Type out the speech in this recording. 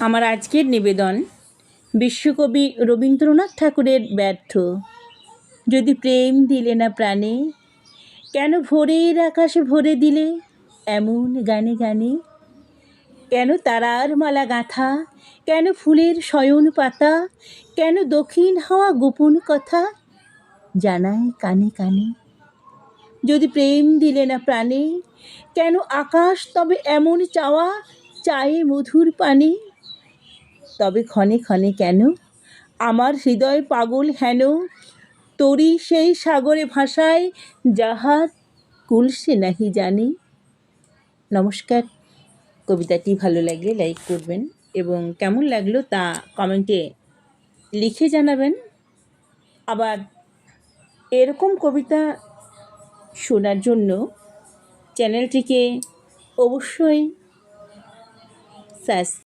আমার আজকের নিবেদন বিশ্বকবি রবীন্দ্রনাথ ঠাকুরের ব্যর্থ। যদি প্রেম দিলে না প্রাণে, কেন ভোরের আকাশে ভরে দিলে এমন গানে গানে? কেন তারার মালা গাঁথা, কেন ফুলের শয়ন পাতা, কেন দক্ষিণ হাওয়া গোপন কথা জানায় কানে কানে? যদি প্রেম দিলে না প্রাণে, কেন আকাশ তবে এমন চাওয়া চায়ে মধুর পানে? তবে ক্ষণে ক্ষণে কেন? আমার হৃদয় পাগল হেন? তরি সেই সাগরে ভাষায় যাহার কুলসে নাহি জানি। নমস্কার। কবিতাটি ভালো লাগলে লাইক করবেন এবং কেমন লাগল তা কমেন্টে লিখে জানাবেন। আবার এরকম কবিতা শোনার জন্য চ্যানেলটিকে অবশ্যই সাবস্ক্রাইব